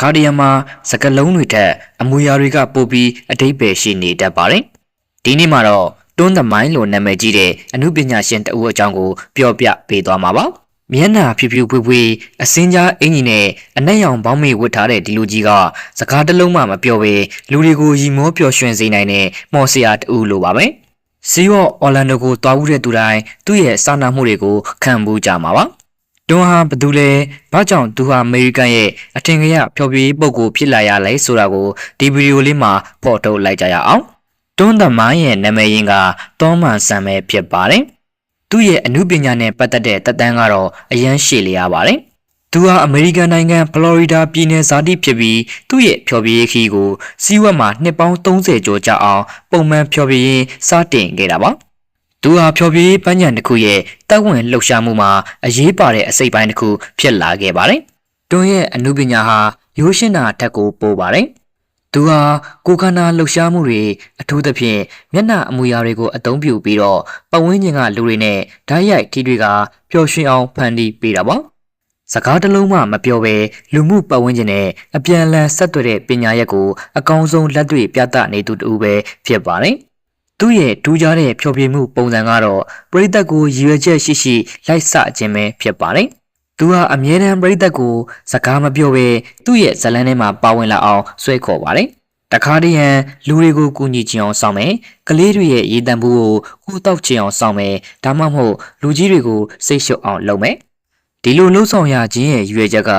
ခါတရံမှာစကလုံးတွေထက်အမူအရာတွေကပိုပြီးအတိတ်ပဲရှိနေတတ်ပါတယ်ဒီနေ့မှာတော့တွန်းသမိုင်းလိုနာမည်ကြီးတဲ့အမှုပညာရှင်တဦးအကြောင်းကိုပြောပြပေးသွားမှာပါမျက်နှာဖြူဖြူဖွေးဖွေးအစင်းကြားအင်ကြီးနဲ့အနက်ရောင်ဘောင်းမေဝတ်ထားတဲ့ဒီလူကြီးကစကားတစ်လုံးမှမပြောဘဲလူတွေကိုရီမောပျော်ရွှင်စေနိုင်တဲ့မော်ဆရာတူလိုပါပဲစီရော့အော်လန်ဒိုကိုတွားဦးတဲ့သူတိုင်းသူ့ရဲ့စာနာမှုတွေကိုခံဘူးကြမှာပါ တွန်းဟာဘသူလဲဘာကြောင့်သူဟာအမေရိကန်ရဲ့အထင်ကရဖျော်ဖြေရေးပုံကိုဖြစ်လာရလဲဆိုတာကိုဒီဗီဒီယိုလေးမှာဖော်ထုတ်လိုက်ကြရအောင်တွန်းသမိုင်းရဲ့နာမည်ရင်းကတောမန်ဆန်ပဲဖြစ်ပါတယ်သူ့ရဲ့အမှုပညာနဲ့ပတ်သက်တဲ့တက်တန်းကတော့အရန်ရှည်လျားပါတယ်သူဟာအမေရိကန်နိုင်ငံဖလော်ရီဒါပြည်နယ်ဇာတိဖြစ်ပြီးသူ့ရဲ့ဖျော်ဖြေရေးခီးကိုစီးဝက်မှာနှစ်ပေါင်း30ကျော်ကြာအောင်ပုံမှန်ဖျော်ဖြေရေးစတင်ခဲ့တာပါ သူဟာဖျော်ဖြေရေးပန်းညံတစ်ခုရဲ့တပ်ဝင်လှုပ်ရှားမှုမှာအရေးပါတဲ့အစိတ်ပိုင်းတစ်ခုဖြစ်လာခဲ့ပါတယ်တွန်းရဲ့အမှုပညာဟာရိုးရှင်းတာအထက်ကိုပို့ပါတယ်သူဟာကိုယ်ခန္ဓာလှုပ်ရှားမှုတွေအထူးသဖြင့်မျက်နှာအမူအရာတွေကိုအသုံးပြုပြီးတော့ပတ်ဝန်းကျင်ကလူတွေနဲ့ဓာတ်ရိုက်ထိတွေကပျော်ရွှင်အောင်ဖန်တီးပေးတာပေါ့စကားတစ်လုံးမှမပြောဘဲလူမှုပတ်ဝန်းကျင်နဲ့အပြန်အလှန်ဆက်သွယ်တဲ့ပညာရက်ကိုအကောင်းဆုံးလက်တွေ့ပြသနေသူတူပဲဖြစ်ပါတယ် သူ့ရဲ့ထူးခြားတဲ့ဖျော်ဖြေမှုပုံစံကတော့ပရိသတ်ကိုရည်ရွယ်ချက်ရှိရှိလိုက်ဆခြင်းပဲဖြစ်ပါတယ်သူဟာအမြဲတမ်းပရိသတ်ကိုစကားမပြောဘဲသူ့ရဲ့ဇလန်းထဲမှာပါဝင်လာအောင်ဆွဲခေါ်ပါတယ်။တခါတည်းရန်လူတွေကိုကူညီချင်အောင်ဆောင်မယ်။ကလေးတွေရဲ့ရေတံဘူးကိုကိုတောက်ချင်အောင်ဆောင်မယ်။ဒါမှမဟုတ်လူကြီးတွေကိုစိတ်ရှုပ်အောင်လုပ်မယ်။ဒီလိုလှုပ်ဆောင်ရခြင်းရဲ့ရည်ရွယ်ချက်က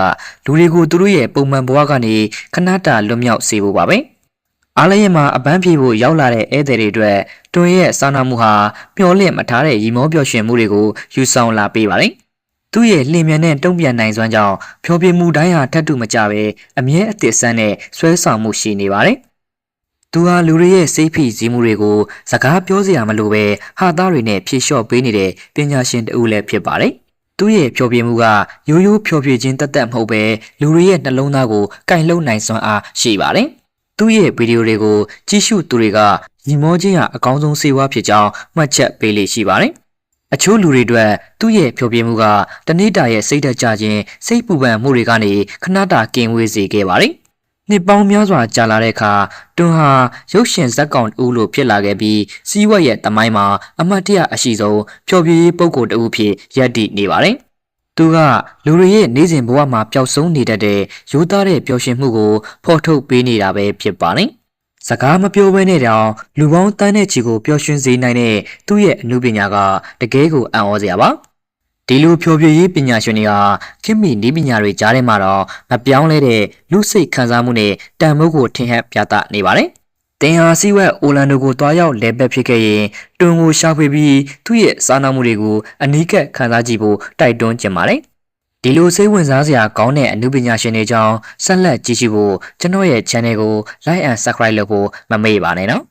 လူတွေကိုသူတို့ရဲ့ပုံမှန်ဘဝကနေခဏတာလွတ်မြောက်စေဖို့ပါပဲ။ အားလျက်မှာအပန်းဖြေဖို့ရောက်လာတဲ့ဧည့်သည်တွေအတွက်တွင်ရဲ့စာနာမှုဟာပျော်လင့်မထားတဲ့ရီမောပျော်ရွှင်မှုတွေကိုယူဆောင်လာပေးပါတယ်။သူ့ရဲ့လျင်မြန်တဲ့တုံ့ပြန်နိုင်စွမ်းကြောင့်ဖျော်ဖြေမှုတိုင်းဟာထပ်တူမကြပဲအမြဲအသစ်ဆန်းနဲ့ဆွဲဆောင်မှုရှိနေပါတယ်။သူဟာလူတွေရဲ့စိတ်ဖိစီးမှုတွေကိုစကားပြောစရာမလိုပဲဟာသားတွေနဲ့ဖြေလျှော့ပေးနေတဲ့ပညာရှင်တဦးလည်းဖြစ်ပါတယ်။သူ့ရဲ့ဖျော်ဖြေမှုကရိုးရိုးဖျော်ဖြေခြင်းတက်တက်မဟုတ်ပဲလူတွေရဲ့နှလုံးသားကိုကင်လုံနိုင်စွမ်းအားရှိပါတယ်။ သူ့ရဲ့ဗီဒီယိုတွေကိုကြည့်ရှုသူတွေကညီမောချင်းဟာအကောင်းဆုံးစေဝါဖြစ်ကြောင်းမှတ်ချက်ပေးလေ့ရှိပါတယ်။အချို့လူတွေအတွက်သူ့ရဲ့ဖြိုပြမှုကတနေ့တာရဲ့စိတ်သက်ကြခြင်းစိတ်ပူပန်မှုတွေကနေခဏတာကင်းဝေးစေခဲ့ပါတယ်။နှစ်ပေါင်းများစွာကြာလာတဲ့အခါတွန်းဟာရုပ်ရှင်ဇက်ကောင်တူလို့ဖြစ်လာခဲ့ပြီးစီးဝက်ရဲ့တမိုင်းမှာအမတ်တရအရှိဆုံးဖြောပြရေးပုံကိုယ်တူဖြစ်ရပ်တည်နေပါတယ်။ သူကလူတွေရဲ့နေစဉ်ဘဝမှာပျောက်ဆုံးနေတတ်တဲ့ရိုးသားတဲ့ပျော်ရွှင်မှုကိုဖော်ထုတ်ပေးနေတာပဲဖြစ်ပါတယ်။စကားမပြောဘဲနဲ့တောင်လူပေါင်းတန်းတဲ့ချီကိုပျော်ရွှင်စေနိုင်တဲ့သူ့ရဲ့အမှုပညာကတကယ်ကိုအံ့ဩစရာပါဒီလိုဖြောပြရေးပညာရှင်တွေဟာခင်မီနီးပညာတွေကြားထဲမှာတော့မပြောင်းလဲတဲ့လူစိတ်ခံစားမှုနဲ့တန်ဖိုးကိုထင်ဟပ်ပြသနေပါတယ်။ တင်ဟာစီဝက်အိုလန်ဒိုကိုတွားရောက်လဲပတ်ဖြစ်ခဲ့ရင်တွန်ကိုရှာဖွေပြီးသူ့ရဲ့စာနာမှုတွေကိုအနီးကပ်ခံစားကြည့်ဖို့တိုက်တွန်းကြပါတယ်။ဒီလိုစိတ်ဝင်စားစရာကောင်းတဲ့အမှုပညာရှင်တွေကြောင့်ဆက်လက်ကြည့်ရှုဖို့ကျွန်တော်ရဲ့ channel ကို like and subscribe လုပ်ဖို့မမေ့ပါနဲ့နော်